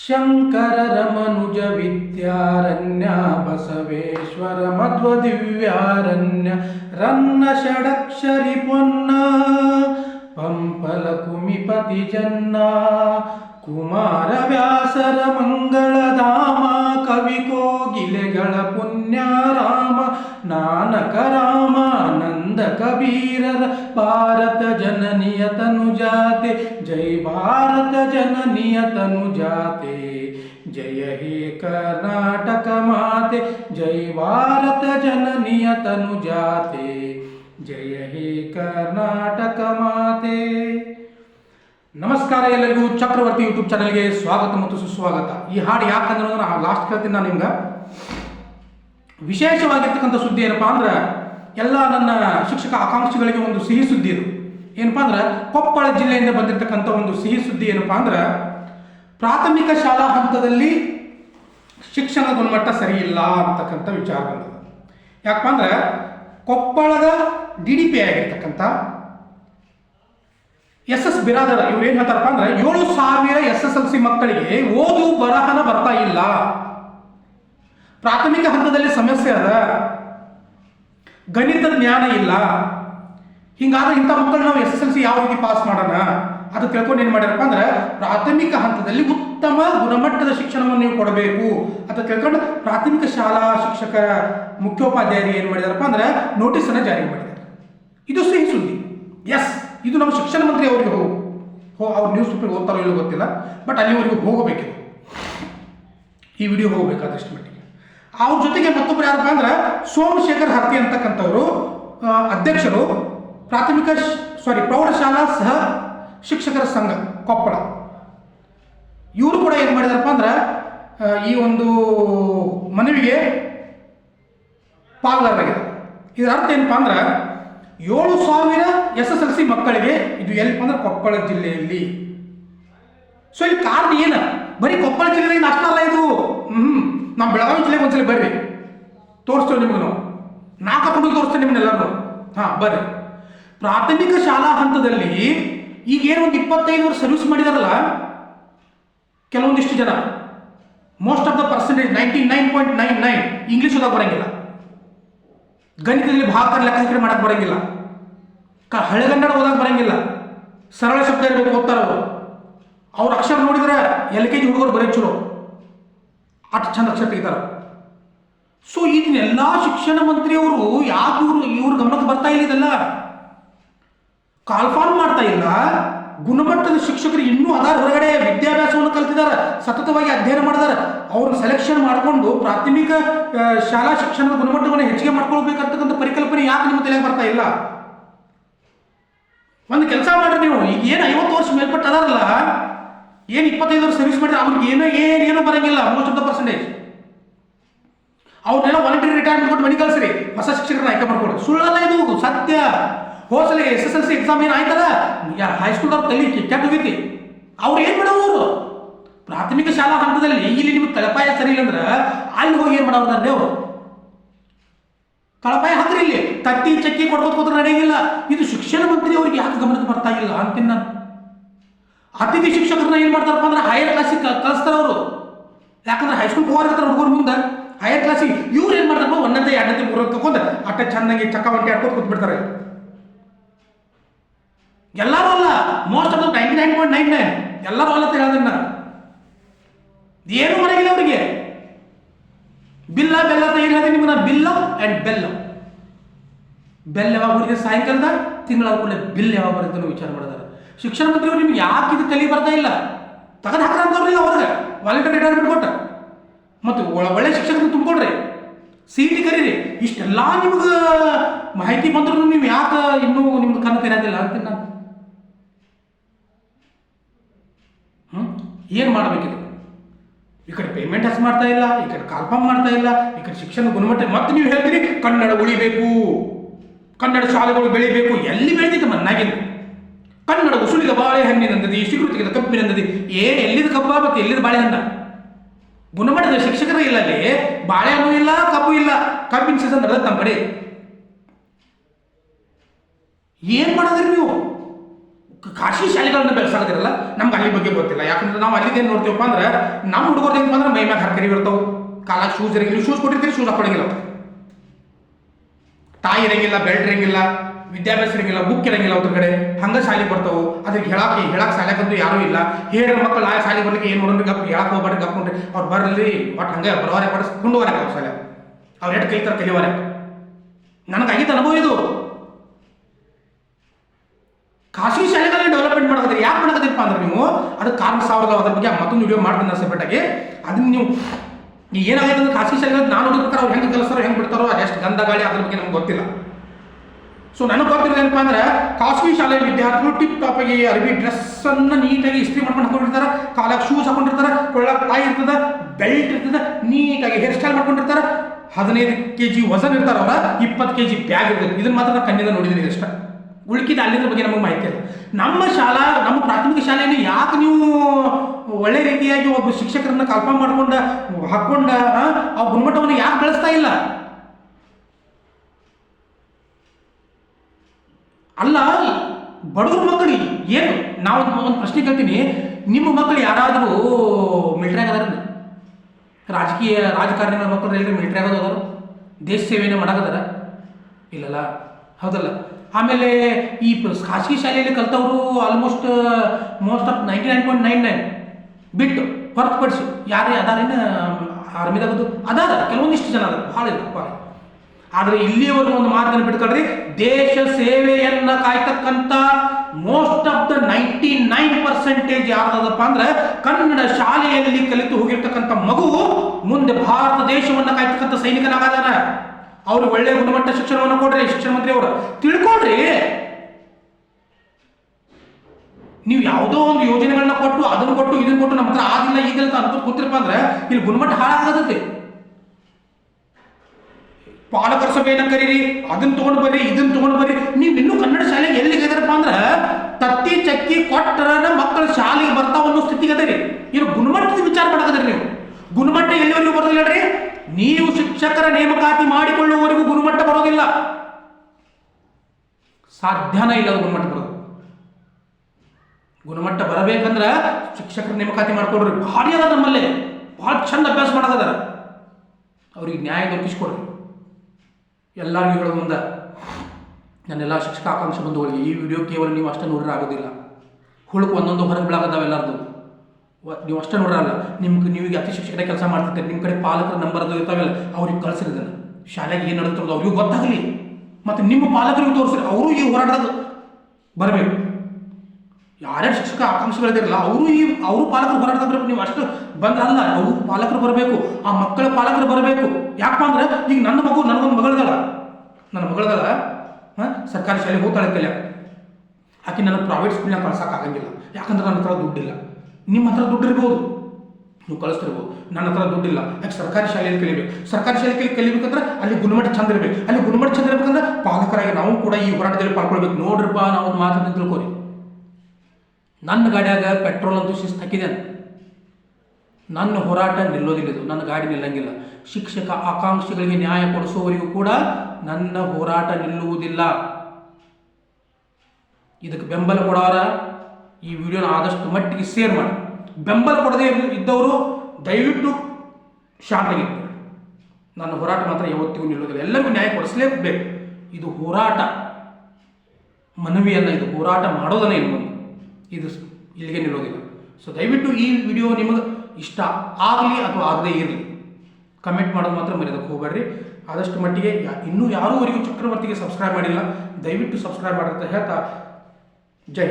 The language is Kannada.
ಶಂಕರರ ರಮನುಜ ವಿದ್ಯಾರಣ್ಯ, ಬಸವೇಶ್ವರ ಮಧ್ವ ದಿವ್ಯಾರಣ್ಯ, ರನ್ನ ಷಡಕ್ಷರಿ ಪೊನ್ನ, ಪಂಪಲ ಕುಮಿಪತಿ ಜನ್ನ, ಕುಮಾರ ವ್ಯಾಸರ ಮಂಗಳಧಾಮ ಕವಿ ಕೋಗಿಲೆಗಳ ಪುಣ್ಯ ರಾಮ ನಾನಕ ರಾಮ ನಂದ ಕಬೀರರ ಭಾರತ ಜನನಿಯ ತನುಜಾತೆ. ಜೈ ಭಾರತ ಜನನಿಯ ತನುಜಾತೆ. ಜಯ ಹೇ ಕರ್ನಾಟಕ ಮಾತೆ. ಜೈ ಭಾರತ ಜನನಿಯ ತನುಜಾತೆ. ಜಯ ಹೇ ಕರ್ನಾಟಕ ಮಾತೆ. ನಮಸ್ಕಾರ ಎಲ್ಲರಿಗೂ. ಚಕ್ರವರ್ತಿ ಯೂಟ್ಯೂಬ್ ಚಾನಲ್ಗೆ ಸ್ವಾಗತ ಮತ್ತು ಸುಸ್ವಾಗತ. ಈ ಹಾಡು ಯಾಕಂದ್ರೆ ಲಾಸ್ಟ್ ಕೇಳ್ತೀನಿ ನಾನು ನಿಮ್ಗೆ. ವಿಶೇಷವಾಗಿರ್ತಕ್ಕಂಥ ಸುದ್ದಿ ಏನಪ್ಪಾ ಅಂದ್ರೆ ಎಲ್ಲ ನನ್ನ ಶಿಕ್ಷಕ ಆಕಾಂಕ್ಷಿಗಳಿಗೆ ಒಂದು ಸಿಹಿ ಸುದ್ದಿ ಇದು. ಏನಪ್ಪಾ ಅಂದ್ರೆ, ಕೊಪ್ಪಳ ಜಿಲ್ಲೆಯಿಂದ ಬಂದಿರತಕ್ಕಂಥ ಒಂದು ಸಿಹಿ ಸುದ್ದಿ ಏನಪ್ಪಾ ಅಂದ್ರೆ, ಪ್ರಾಥಮಿಕ ಶಾಲಾ ಹಂತದಲ್ಲಿ ಶಿಕ್ಷಣ ಗುಣಮಟ್ಟ ಸರಿ ಇಲ್ಲ ಅಂತಕ್ಕಂಥ ವಿಚಾರ ಬಂದಿದೆ. ಯಾಕಪ್ಪ ಅಂದ್ರೆ, ಕೊಪ್ಪಳದ ಡಿ ಡಿ ಪಿ ಆಗಿರ್ತಕ್ಕಂಥ ಎಸ್ ಎಸ್ ಬಿರಾದರ ಇವ್ರು ಏನ್ ಹೇಳ್ತಾರಪ್ಪ ಅಂದ್ರೆ, ಏಳು ಸಾವಿರ ಎಸ್ ಎಸ್ ಎಲ್ ಸಿ ಮಕ್ಕಳಿಗೆ ಓದು ಬರಹನ ಬರ್ತಾ ಇಲ್ಲ. ಪ್ರಾಥಮಿಕ ಹಂತದಲ್ಲಿ ಸಮಸ್ಯೆ ಅದ. ಗಣಿತ ಜ್ಞಾನ ಇಲ್ಲ. ಹಿಂಗಾದ್ರೆ ಇಂಥ ಮಕ್ಕಳು ನಾವು ಎಸ್ ಎಸ್ ಎಲ್ ಸಿ ಯಾವ ರೀತಿ ಪಾಸ್ ಮಾಡೋಣ? ಅದು ತಿಳ್ಕೊಂಡು ಏನು ಮಾಡ್ಯಾರಪ್ಪ ಅಂದ್ರೆ, ಪ್ರಾಥಮಿಕ ಹಂತದಲ್ಲಿ ಉತ್ತಮ ಗುಣಮಟ್ಟದ ಶಿಕ್ಷಣವನ್ನು ನೀವು ಕೊಡಬೇಕು. ಅಂತ ತಿಳ್ಕೊಂಡು ಪ್ರಾಥಮಿಕ ಶಾಲಾ ಶಿಕ್ಷಕ ಮುಖ್ಯೋಪಾಧ್ಯಾಯರು ಏನು ಮಾಡಿದಾರಪ್ಪ ಅಂದ್ರೆ ನೋಟಿಸನ್ನು ಜಾರಿ ಮಾಡಿದ್ದಾರೆ. ಇದು ಸಿಹಿ ಸುದ್ದಿ. ಎಸ್ ಇದು ನಮ್ಮ ಶಿಕ್ಷಣ ಮಂತ್ರಿ ಅವರಿಗೆ ಹೋಗು. ಹೋ, ಅವ್ರು ನ್ಯೂಸ್ ಪೇಪರ್ ಓದ್ತಾರೋ ಇಲ್ಲೋ ಗೊತ್ತಿಲ್ಲ ಬಟ್ ಅಲ್ಲಿವರೆಗೂ ಹೋಗಬೇಕಿದೆ. ಈ ವಿಡಿಯೋ ಹೋಗಬೇಕಾದಷ್ಟು ಮಟ್ಟಿಗೆ. ಅವ್ರ ಜೊತೆಗೆ ಮತ್ತೊಬ್ಬರು ಯಾರಪ್ಪ ಅಂದ್ರೆ ಸೋಮಶೇಖರ್ ಹರ್ತಿ ಅಂತಕ್ಕಂಥವರು ಅಧ್ಯಕ್ಷರು, ಪ್ರಾಥಮಿಕ ಸಾರಿ ಪ್ರೌಢಶಾಲಾ ಸಹ ಶಿಕ್ಷಕರ ಸಂಘ, ಕೊಪ್ಪಳ. ಇವರು ಕೂಡ ಏನು ಮಾಡಿದಾರಪ್ಪ ಅಂದ್ರೆ ಈ ಒಂದು ಮನವಿಗೆ ಪಾಲ್ಗಾರರಾಗಿದೆ ಇದರ ಅರ್ಥ ಏನಪ್ಪ ಅಂದ್ರೆ, ಏಳು ಸಾವಿರ ಎಸ್ ಎಸ್ ಎಲ್ ಸಿ ಮಕ್ಕಳಿಗೆ ಇದು ಎಲ್ಲಿಪ್ಪ ಅಂದ್ರೆ ಕೊಪ್ಪಳ ಜಿಲ್ಲೆಯಲ್ಲಿ. ಸೊ ಇಲ್ಲಿ ಕಾರಣ ಏನು? ಬರೀ ಕೊಪ್ಪಳ ಜಿಲ್ಲೆಯಲ್ಲಿ ಅಷ್ಟಲ್ಲ ಇದು ಬರ್ರಿ. ತೋರಿಸ್ತೇವೆ ನಿಮ್ಗೆ ನಾವು ನಾಲ್ಕು ಕುಟುಂಬ ತೋರಿಸ್ತೇವೆ ನಿಮ್ಮನ್ನೆಲ್ಲರೂ ಹಾಂ, ಬರ್ರಿ. ಪ್ರಾಥಮಿಕ ಶಾಲಾ ಹಂತದಲ್ಲಿ ಈಗ ಏನು ಒಂದು ಇಪ್ಪತ್ತೈದು ವರ್ಷ ಸರ್ವಿಸ್ ಮಾಡಿದಾರಲ್ಲ, ಕೆಲವೊಂದಿಷ್ಟು ಜನ most of the percentage ninety nine point nine nine English ಓದಕ್ಕೆ ಬರೋಂಗಿಲ್ಲ. ಗಣಿತದಲ್ಲಿ ಭಾಗ ಲೆಕ್ಕ ಹಾಕಿ ಮಾಡಕ್ಕೆ ಬರಂಗಿಲ್ಲ. ಕ ಹಳೆಗನ್ನಡ ಓದಕ್ಕೆ ಬರಂಗಿಲ್ಲ. ಸರಳ ಶಬ್ದ ಇರಬೇಕು ಓದ್ತಾರ. ಅವರು ಅವ್ರ ಅಕ್ಷರ ನೋಡಿದ್ರೆ ಎಲ್ ಕೆ ಜಿ ಹುಡುಗರು ಬರೀ ಅಷ್ಟು ಚಂದ ಅಕ್ಷರ ತೆಗಿತಾರ. ಸೊ ಇದನ್ನೆಲ್ಲ ಶಿಕ್ಷಣ ಮಂತ್ರಿಯವರು ಯಾಕೆ ಇವರು ಇವ್ರ ಗಮನಕ್ಕೆ ಬರ್ತಾ ಇಲ್ಲ ಇದೆಲ್ಲ? ಕಾಲ್ಫಾರ್ಮ್ ಮಾಡ್ತಾ ಇಲ್ಲ. ಗುಣಮಟ್ಟದ ಶಿಕ್ಷಕರು ಇನ್ನೂ ಅದಾರ ಹೊರಗಡೆ. ವಿದ್ಯಾಭ್ಯಾಸವನ್ನು ಕಲ್ತಿದ್ದಾರೆ ಸತತವಾಗಿ ಅಧ್ಯಯನ ಮಾಡಿದಾರೆ. ಅವ್ರನ್ನ ಸೆಲೆಕ್ಷನ್ ಮಾಡಿಕೊಂಡು ಪ್ರಾಥಮಿಕ ಶಾಲಾ ಶಿಕ್ಷಣದ ಗುಣಮಟ್ಟವನ್ನು ಹೆಚ್ಚಿಗೆ ಮಾಡ್ಕೊಳ್ಬೇಕಂತಕ್ಕಂಥ ಪರಿಕಲ್ಪನೆ ಯಾಕೆ ನಿಮ್ಮ ತಲೆಗೆ ಬರ್ತಾ ಇಲ್ಲ? ಒಂದು ಕೆಲಸ ಮಾಡ್ರಿ ನೀವು. ಈಗ ಏನು ಐವತ್ತು ವರ್ಷ ಮೇಲ್ಪಟ್ಟು ಅದಾರಲ್ಲ, ಏನು ಇಪ್ಪತ್ತೈದು ವರ್ಷ ಸರ್ವಿಸ್ ಮಾಡಿದ್ರೆ ಅವ್ರಿಗೆ ಏನೋ ಏನೇನೋ ಬರಂಗಿಲ್ಲ. ಮೋಸ್ಟ್ ಆಫ್ ದ ಪರ್ಸೆಂಟೇಜ್ ಅವ್ರನ್ನೆಲ್ಲ ವಾಲಂಟರಿ ರಿಟೈರ್ಮೆಂಟ್ ಕೊಟ್ಟು ಮನೆ ಕಳಿಸ್ರಿ. ಹೊಸ ಶಿಕ್ಷಕರನ್ನ ಆಯ್ಕೆ ಮಾಡ್ಕೊಡ್ರಿ. ಸುಳ್ಳಲ್ಲ ಇದು ಸತ್ಯ. ಹೋಸಲಿ S S L C exam ಏನು ಆಯ್ತದ ಹೈಸ್ಕೂಲ್ದವ್ರು ತಲೆ ಕೆಟ್ಟ ಹೋಗೈತಿ. ಅವ್ರು ಏನು ಮಾಡೋರು ಪ್ರಾಥಮಿಕ ಶಾಲಾ ಹಂತದಲ್ಲಿ ಇಲ್ಲಿ ನಿಮ್ಗೆ ತಳಪಾಯ ಸರಿ ಇಲ್ಲ ಅಂದ್ರೆ ಅಲ್ಲಿ ಹೋಗಿ ಏನು ಮಾಡೋರು ನೀವು ತಳಪಾಯ ಹಾಕ್ರಿ ಇಲ್ಲಿ ತಟ್ಟಿ, ಚಕ್ಕಿ ಕೊಡ್ಬೋದು ಕೂತ್ರೆ ನಡೆಯಂಗಿಲ್ಲ. ಇದು ಶಿಕ್ಷಣ ಮಂತ್ರಿ ಅವ್ರಿಗೆ ಯಾಕೆ ಗಮನಕ್ಕೆ ಬರ್ತಾ ಇಲ್ಲ ಅಂತೀನಿ ನಾನು. ಅತಿಥಿ ಶಿಕ್ಷಕರನ್ನ ಏನು ಮಾಡ್ತಾರಪ್ಪ ಅಂದ್ರೆ ಹೈಯರ್ ಕ್ಲಾಸಿಗೆ ಕಳಿಸ್ತಾರೆ ಅವರು. ಯಾಕಂದ್ರೆ ಹೈಸ್ಕೂಲ್ ಹೋಗ್ತಾರೆ ಹುಡುಗರು ಮುಂದೆ. ಹೈಯರ್ ಕ್ಲಾಸಿಗೆ ಇವ್ರು ಏನು ಮಾಡ್ತಾರಪ್ಪ? ಒಂದಂತೆ ಎರಡನೇ ಮೂರಂತ ತಗೊಂಡು ಅಟ್ಟ ಚೆನ್ನಾಗಿ ಚಕ್ಕ ಒಂಟಿ ಆಡ್ಕೊಂಡು ಕೂತ್ಬಿಡ್ತಾರೆ. ಎಲ್ಲರೂ ಅಲ್ಲ. Most of ninety nine point nine nine. ಎಲ್ಲರೂ ಅಲ್ಲ ಅಂತ ಹೇಳಿದ್ರೆ ನಾನು ಏನು ಮನೆಗಿಲ್ಲ ಅವರಿಗೆ. ಬಿಲ್ಲ, ಬೆಲ್ಲ ಅಂತ ಏನು ಹೇಳಿದೆ ಬಿಲ್ಲ ಆ್ಯಂಡ್ ಬೆಲ್ಲ. ಬೆಲ್ಲ ಯಾವಾಗ ಬರುತ್ತೆ? ಸಾಯಂಕಾಲದ ತಿಂಗಳ ಕೂಡಲೇ ಬಿಲ್ ಯಾವಾಗ ಬರುತ್ತೆ ವಿಚಾರ ಮಾಡಿದಾರೆ ಶಿಕ್ಷಣ ಮಂತ್ರಿಯವರು ನಿಮ್ಗೆ ಯಾಕೆ ಇದು ತಲೆ ಬರ್ತಾ ಇಲ್ಲ? ತೆಗೆದು ಹಾಕಂತವ್ರಿಲ್ಲ ಅವ್ರಿಗೆ. ವಾಲಂಟಿಯರ್ ರಿಟೈರ್ಮೆಂಟ್ ಕೊಟ್ಟ. ಮತ್ತು ಒಳ- ಒಳ್ಳೆ ಶಿಕ್ಷಕರನ್ನ ತುಂಬಿಕೊಡ್ರಿ ಸಿ ಕರೀರಿ. ಇಷ್ಟೆಲ್ಲ ನಿಮ್ಗೆ ಮಾಹಿತಿ ಬಂದ್ರು ನೀವು ಯಾಕೆ ಇನ್ನೂ ನಿಮ್ಗೆ ಕಣ್ಣು ತೆರೆಯೋದಿಲ್ಲ ಅಂತ ನಾನು. ಹ್ಞೂ ಏನು ಮಾಡಬೇಕಿದೆ? ಈ ಕಡೆ ಪೇಮೆಂಟ್ ಹಸ್ ಮಾಡ್ತಾ ಇಲ್ಲ, ಈ ಕಡೆ ಕಾಲ್ಫಾರ್ಮ್ ಮಾಡ್ತಾ ಇಲ್ಲ, ಈ ಕಡೆ ಶಿಕ್ಷಣ ಗುಣಮಟ್ಟ ಮತ್ತೆ ನೀವು ಹೇಳ್ತೀರಿ, ಕನ್ನಡ ಉಳಿಬೇಕು. ಕನ್ನಡ ಶಾಲೆಗಳು ಬೆಳಿಬೇಕು. ಎಲ್ಲಿ ಬೆಳೆದಿತ್ತು ಮನ್ನಾಗಿನ ಕನ್ನಡ ಉಸುಳಿದ ಬಾಳೆಹಣ್ಣಿನಂದದಿ ಶಿಗುರುತಿಗೆ ಕಬ್ಬಿನಂದದಿ. ಏ, ಎಲ್ಲಿದ ಕಬ್ಬ ಮತ್ತೆ ಎಲ್ಲಿದ ಬಾಳೆಹಣ್ಣ ಗುಣಮಟ್ಟದ ಶಿಕ್ಷಕರೇ ಇಲ್ಲ ಅಲ್ಲಿ. ಬಾಳೆಹಣ್ಣು ಇಲ್ಲ, ಕಬ್ಬು ಇಲ್ಲ. ಕಬ್ಬಿನ ಸೀಸನ್ ನಡೆದ ನಮ್ಮ ಕಡೆ. ಏನ್ ಮಾಡೋದ್ರಿ ನೀವು? ಖಾಸಗಿ ಶಾಲೆಗಳನ್ನ ಬೆಳೆಸಾಕತ್ತಿರಲ್ಲ? ನಮ್ಗೆ ಅಲ್ಲಿ ಬಗ್ಗೆ ಗೊತ್ತಿಲ್ಲ. ಯಾಕಂದ್ರೆ ನಾವು ಅಲ್ಲಿದೇನು ನೋಡ್ತೀವಪ್ಪ ಅಂದ್ರೆ, ನಮ್ಮ ಹುಡುಗರು ಹೆಂಗಪ್ಪ ಅಂದ್ರೆ ಮೈ ಮ್ಯಾಗ ಹರ್ಕರಿ ಇರ್ತಾವೆ. ಕಾಲಾಗ ಶೂಸ್ ಇರಂಗಿಲ್ಲ. ಶೂಸ್ ಕೊಟ್ಟಿರ್ತೀರಿ ಶೂಸ್ ಹಾಕೊಳಂಗಿಲ್ಲ ತಾಯಿ ಇರಂಗಿಲ್ಲ ಬೆಲ್ಟ್ ಇರಂಗಿಲ್ಲ. ವಿದ್ಯಾಭ್ಯಾಸ ಇರಂಗಿಲ್ಲ ಬುಕ್ ಇರಂಗಿಲ್ಲ ಅವ್ರ ಕಡೆ. ಹಂಗ ಶಾಲೆ ಬರ್ತಾವು. ಅದಕ್ಕೆ ಹೇಳಕ್ಕೆ ಹೇಳಕ್ ಶಾಲೆಗಂತೂ ಯಾರೂ ಇಲ್ಲ. ಹೇಳಿದ್ರೆ ಮಕ್ಕಳು ಆ ಶಾಲೆ ಬರ್ಲಿಕ್ಕೆ ಏನು ನೋಡ್ರಿ ಗಪ್ ಹೇಳಕ್ ಹೋಗ್ಬಾರ್ದು ಗಪ್ ನೋಡ್ರಿ ಅವ್ರು ಬರಲಿ. ಬಟ್ ಹಂಗೆ ಬರೋರೆ ಪಡಿಸ್ಕೊಂಡು ಕುಂಡುವರೆ ಅವ್ರ ಶಾಲೆ ಅವ್ರು ಎಷ್ಟು ಕಲಿತಾರೆ ಕಲಿಯೋರೆ ನನಗಾಗಿತ್ತು ಅನುಭವ ಇದು. ಖಾಸಗಿ ಶಾಲೆಗಳಲ್ಲಿ ಡೆವಲಪ್ಮೆಂಟ್ ಮಾಡೋದ್ರೆ ಯಾಕೆ ಮಾಡೋದಿಲ್ಲಪ್ಪ ಅಂದ್ರೆ ನೀವು? ಅದು ಕಾರಣ ಸಾವಿರದ ಅದ್ರ ಬಗ್ಗೆ ಮತ್ತೊಂದು ವಿಡಿಯೋ ಮಾಡ್ತೀನಿ ಸೆಪರೇಟಾಗಿ ಅದನ್ನ ನೀವು ಏನಾಗುತ್ತೆ ಖಾಸಗಿ ಶಾಲೆಗಳು ನಾನು ಪ್ರಕಾರ ಅವ್ರು ಹೆಂಗೆ ಕಲಿಸ್ತಾರೋ, ಹೆಂಗೆ ಬಿಡ್ತಾರೋ, ಅದೆಷ್ಟು ಗಂಧ ಗಾಳಿ ಅದ್ರ ಬಗ್ಗೆ ನಮ್ಗೆ ಗೊತ್ತಿಲ್ಲ. ಸೊ ನನಗೆ ಗೊತ್ತಿರೋದು ಏನಪ್ಪ ಅಂದ್ರೆ, ಖಾಸಗಿ ಶಾಲೆಯ ವಿದ್ಯಾರ್ಥಿಗಳು ಟಿಪ್ ಟಾಪ್ ಆಗಿ ಅರಬಿ ಡ್ರೆಸ್ ಅನ್ನ ನೀಟಾಗಿ ಇಸ್ತ್ರಿ ಮಾಡ್ಕೊಂಡು ಹಾಕೊಂಡಿರ್ತಾರೆ. ಕಾಲಾಗ ಶೂಸ್ ಹಾಕೊಂಡಿರ್ತಾರೆ. ಕೊಳ್ಳಾಗ ತಾಯಿ ಇರ್ತದ. ಬೆಲ್ಟ್ ಇರ್ತದ. ನೀಟಾಗಿ ಹೇರ್ ಸ್ಟೈಲ್ ಮಾಡ್ಕೊಂಡಿರ್ತಾರೆ. ಹದಿನೈದು ಕೆ ಜಿ ವಜನ್ ಇರ್ತಾರ ಅವರ. ಇಪ್ಪತ್ತು ಕೆ ಜಿ ಬ್ಯಾಗ್ ಇರ್ತದೆ. ಇದನ್ನ ಮಾತ್ರ ಕಣ್ಣಿಂದ ನೋಡಿದ್ದೀನಿ ಇಷ್ಟ ಉಳ್ಕಿದ ಅಲ್ಲಿದ್ರ ಬಗ್ಗೆ ನಮಗೆ ಮಾಹಿತಿ ಇಲ್ಲ. ನಮ್ಮ ಶಾಲಾ, ನಮ್ಮ ಪ್ರಾಥಮಿಕ ಶಾಲೆಯಲ್ಲಿ ಯಾಕೆ ನೀವು ಒಳ್ಳೆ ರೀತಿಯಾಗಿ ಒಬ್ಬ ಶಿಕ್ಷಕರನ್ನ ಕಲ್ಪ ಮಾಡ್ಕೊಂಡ, ಹಾಕೊಂಡ ಆ ಗುಣಮಟ್ಟವನ್ನು ಯಾಕೆ ಬೆಳೆಸ್ತಾ ಇಲ್ಲ? ಅಲ್ಲ, ಬಡವ್ರ ಮಕ್ಕಳಿಗೆ ಏನು? ನಾವು ಒಂದು ಪ್ರಶ್ನೆ ಕೇಳ್ತೀನಿ. ನಿಮ್ಮ ಮಕ್ಕಳು ಯಾರಾದರೂ ಮಿಲ್ಟ್ರಿಯಾಗ ಅದಾರ ರಾಜಕೀಯ, ರಾಜಕಾರಣಿಗಳ ಮಕ್ಕಳು ಎಲ್ಲರೂ ಮಿಲ್ಟ್ರಿಯಾಗ ಹೋದರು ದೇಶ ಸೇವೆಯನ್ನು ಮಾಡೋದಾರ ಇಲ್ಲಲ್ಲ, ಹೌದಲ್ಲ. ಆಮೇಲೆ ಈ ಖಾಸಗಿ ಶಾಲೆಯಲ್ಲಿ ಕಲ್ತವರು almost most of ninety nine point nine nine ಬಿಟ್ಟು ಹೊರತುಪಡಿಸಿ ಯಾರೇ ಅದಾರೇನು ಆರ್ಮಿದಾಗದು ಅದಾರ, ಕೆಲವೊಂದಿಷ್ಟು ಜನ ಅದ ಭಾಳ ಇಲ್ಲ ಭಾಳ ಆದರೆ ಇಲ್ಲಿಯವರೆಗೂ ಒಂದು ಮಾತನ್ನು ಬಿಟ್ಕೊಳ್ರಿ. ದೇಶ ಸೇವೆಯನ್ನ ಕಾಯ್ತಕ್ಕಂತ most of the ninety nine percentage ಯಾರ್ದಪ್ಪ ಅಂದ್ರೆ ಕನ್ನಡ ಶಾಲೆಯಲ್ಲಿ ಕಲಿತು ಹೋಗಿರ್ತಕ್ಕಂಥ ಮಗು ಮುಂದೆ ಭಾರತ ದೇಶವನ್ನ ಕಾಯ್ತಕ್ಕಂಥ ಸೈನಿಕನಾಗದಾನ. ಅವ್ರಿಗೆ ಒಳ್ಳೆ ಗುಣಮಟ್ಟ ಶಿಕ್ಷಣವನ್ನು ಕೊಡ್ರಿ, ಶಿಕ್ಷಣ ಮಂತ್ರಿ ಅವರು. ತಿಳ್ಕೊಳ್ರಿ. ನೀವು ಯಾವುದೋ ಒಂದು ಯೋಜನೆಗಳನ್ನ ಕೊಟ್ಟು, ಅದನ್ನು ಕೊಟ್ಟು, ಇದನ್ನ ಕೊಟ್ಟು ನಮ್ಮ ಹತ್ರ ಆಗಿಲ್ಲ ಈಗಿಲ್ಲ ಅಂತ ಅನ್ಕೊಂಡು ಕೂತಿರಪ್ಪ ಅಂದ್ರೆ ಇಲ್ಲಿ ಗುಣಮಟ್ಟ ಹಾಳಾಗತ್ತೆ ಪಾಲಕರ ಸಭೆಯನ್ನ ಕರೀರಿ, ಅದನ್ನ ತಗೊಂಡ್ ಬರ್ರಿ, ಇದನ್ನ ತಗೊಂಡ್ ಬರ್ರಿ. ನೀವು ಇನ್ನೂ ಕನ್ನಡ ಶಾಲೆಗೆ ಎಲ್ಲಿಗೆ ಇದರಪ್ಪ ಅಂದ್ರೆ ತತ್ತಿ, ಚಕ್ಕಿ ಕೊಟ್ಟರ ಮಕ್ಕಳ ಶಾಲೆಗೆ ಬರ್ತಾವ ಅನ್ನೋ ಸ್ಥಿತಿಗೆ ಅದರಿ. ಇನ್ನು ಗುಣಮಟ್ಟದ ವಿಚಾರ ಮಾಡಕದ್ರಿ ನೀವು. ಗುಣಮಟ್ಟ ಎಲ್ಲಿವರೆಗೂ ಬರೋದಿಲ್ಲ ರೀ ನೀವು ಶಿಕ್ಷಕರ ನೇಮಕಾತಿ ಮಾಡಿಕೊಳ್ಳುವವರೆಗೂ ಗುಣಮಟ್ಟ ಬರೋದಿಲ್ಲ. ಸಾಧ್ಯನೇ ಇಲ್ಲ ಗುಣಮಟ್ಟ ಬರೋದು. ಗುಣಮಟ್ಟ ಬರಬೇಕಂದ್ರೆ ಶಿಕ್ಷಕರ ನೇಮಕಾತಿ ಮಾಡ್ಕೊಡ್ರಿ. ಭಾರಿ ಅದ ನಮ್ಮಲ್ಲಿ. ಭಾಳ ಚಂದ ಅಭ್ಯಾಸ ಮಾಡಕದಾರ ಅವ್ರಿಗೆ ನ್ಯಾಯ ದೊರಕಿಸ್ಕೊಡ್ರಿ. ಎಲ್ಲರಿಗೂ ಹೇಳೋದು ಮುಂದೆ. ನನ್ನೆಲ್ಲ ಶಿಕ್ಷಕ ಆಕಾಂಕ್ಷೆ ಬಂಧುಗಳಿಗೆ ಈ ವಿಡಿಯೋ ಕೇವಲ ನೀವು ಅಷ್ಟೇ ನೋಡ್ರೆ ಆಗೋದಿಲ್ಲ. ಹುಳುಕು ಒಂದೊಂದು ಹೊರಗೆ ಬೆಳಗದಾವ ಎಲ್ಲರದು. ನೀವು ಅಷ್ಟೇ ನೋಡ್ರಲ್ಲ ನಿಮ್ಗೆ ನೀವು ಈಗ ಅತಿ ಶಿಕ್ಷಕರ ಕೆಲಸ ಮಾಡ್ತಿರ್ತೀರಿ ನಿಮ್ಮ ಕಡೆ ಪಾಲಕರ ನಂಬರ್ ಅದು ಇರ್ತಾವೆಲ್ಲ, ಅವ್ರಿಗೆ ಕಳಿಸ್ರಿ ಶಾಲೆಗೆ ಏನು ನಡೀತಿರೋದು ಅವ್ರಿಗೂ ಗೊತ್ತಾಗಲಿ. ಮತ್ತು ನಿಮ್ಮ ಪಾಲಕರಿಗೂ ತೋರಿಸ್ರಿ, ಅವರು ಈ ಹೋರಾಟದ ಬರಬೇಕು. ಯಾರ್ಯಾರು ಶಿಕ್ಷಕ ಆಕಾಂಕ್ಷೆಗಳಿದಿರಲ್ಲ ಅವರು ಈ ಅವರು ಪಾಲಕರು ಹೋರಾಟದ ಬರಬೇಕು ನೀವು ಅಷ್ಟು ಬಂದ್ರಲ್ಲ ಅವರು ಪಾಲಕರು ಬರಬೇಕು, ಆ ಮಕ್ಕಳ ಪಾಲಕರು ಬರಬೇಕು. ಯಾಕಪ್ಪ ಅಂದ್ರೆ ಈಗ ನನ್ನ ಮಗು ನನಗೊಂದು ಮಗಳದಲ್ಲ ನನ್ನ ಮಗಳದಲ್ಲ ಹಾಂ, ಸರ್ಕಾರಿ ಶಾಲೆಗೆ ಹೋಗ್ತಾಳೆ ಕಲ್ಯ ಆಕೆ ನನ್ನ ಪ್ರೈವೇಟ್ ಸ್ಕೂಲ್ನಾಗ ಕಳ್ಸೋಕ್ಕಾಗಂಗಿಲ್ಲ ಯಾಕಂದ್ರೆ ನನ್ನ ಹತ್ರ ದುಡ್ಡಿಲ್ಲ. ನಿಮ್ಮ ಹತ್ರ ದುಡ್ಡು ಇರ್ಬೋದು. ನೀವು ಕಳಿಸ್ತಿರ್ಬೋದು. ನನ್ನ ಹತ್ರ ದುಡ್ಡಿಲ್ಲ. ಯಾಕೆ ಸರ್ಕಾರಿ ಶಾಲೆಯಲ್ಲಿ ಕಲಿಬೇಕು? ಸರ್ಕಾರಿ ಶಾಲೆಯಲ್ಲಿ ಕಲಿಬೇಕಂದ್ರೆ ಅಲ್ಲಿ ಗುಣಮಟ್ಟ ಚಂದ ಇರಬೇಕು. ಅಲ್ಲಿ ಗುಣಮಟ್ಟ ಚಂದ ಇರಬೇಕಂದ್ರೆ ಪಾಲಕರಾಗಿ ನಾವು ಕೂಡ ಈ ಹೋರಾಟದಲ್ಲಿ ಪಾಲ್ಗೊಳ್ಬೇಕು. ನೋಡ್ರಪ್ಪ ನಾವು ಮಾತನ್ನು ತಿಳ್ಕೊರಿ. ನನ್ನ ಗಾಡಿಯಾಗ ಪೆಟ್ರೋಲ್ ಅಂತೂ ಶಿಸ್ತು ಹಾಕಿದ್ದೇನೆ ನನ್ನ ಹೋರಾಟ ನಿಲ್ಲೋದಿಲ್ಲ ಇದು. ನನ್ನ ಗಾಡಿ ನಿಲ್ಲಂಗಿಲ್ಲ. ಶಿಕ್ಷಕ ಆಕಾಂಕ್ಷಿಗಳಿಗೆ ನ್ಯಾಯ ಕೊಡಿಸುವವರಿಗೂ ಕೂಡ ನನ್ನ ಹೋರಾಟ ನಿಲ್ಲುವುದಿಲ್ಲ. ಇದಕ್ಕೆ ಬೆಂಬಲ ಕೊಡೋರ ಈ ವಿಡಿಯೋನ ಆದಷ್ಟು ಮಟ್ಟಿಗೆ ಶೇರ್ ಮಾಡಿ. ಬೆಂಬಲ ಕೊಡದೇ ಇದ್ದವರು ದಯವಿಟ್ಟು ಶಾಂತಿಗೆ ನನ್ನ ಹೋರಾಟ ಮಾತ್ರ ಯಾವತ್ತಿಗೂ ನಿಲ್ಲೋದಿಲ್ಲ ಎಲ್ಲರಿಗೂ ನ್ಯಾಯ ಕೊಡಿಸಲೇಬೇಕು. ಇದು ಹೋರಾಟ. ಮನವಿಯನ್ನು ಇದು ಹೋರಾಟ ಮಾಡೋದನ್ನೇ ಬಂದು ಇದು ಇಲ್ಲಿಗೆ ನಿಲ್ಲೋದಿಲ್ಲ ಸೊ ದಯವಿಟ್ಟು ಈ ವಿಡಿಯೋ ನಿಮಗೆ ಇಷ್ಟ ಆಗಲಿ ಅಥವಾ ಆಗದೇ ಇರಲಿ ಕಮೆಂಟ್ ಮಾಡೋದು ಮಾತ್ರ ಮರ್ಯಾದಕ್ಕೆ ಹೋಗಬೇಡ್ರಿ. ಆದಷ್ಟು ಮಟ್ಟಿಗೆ ಇನ್ನೂ ಯಾರೂವರೆಗೂ ಚಕ್ರವರ್ತಿಗೆ ಸಬ್ಸ್ಕ್ರೈಬ್ ಮಾಡಿಲ್ಲ, ದಯವಿಟ್ಟು ಸಬ್ಸ್ಕ್ರೈಬ್ ಮಾಡಿರ್ತಾ ಹೇಳ್ತಾ, ಜೈ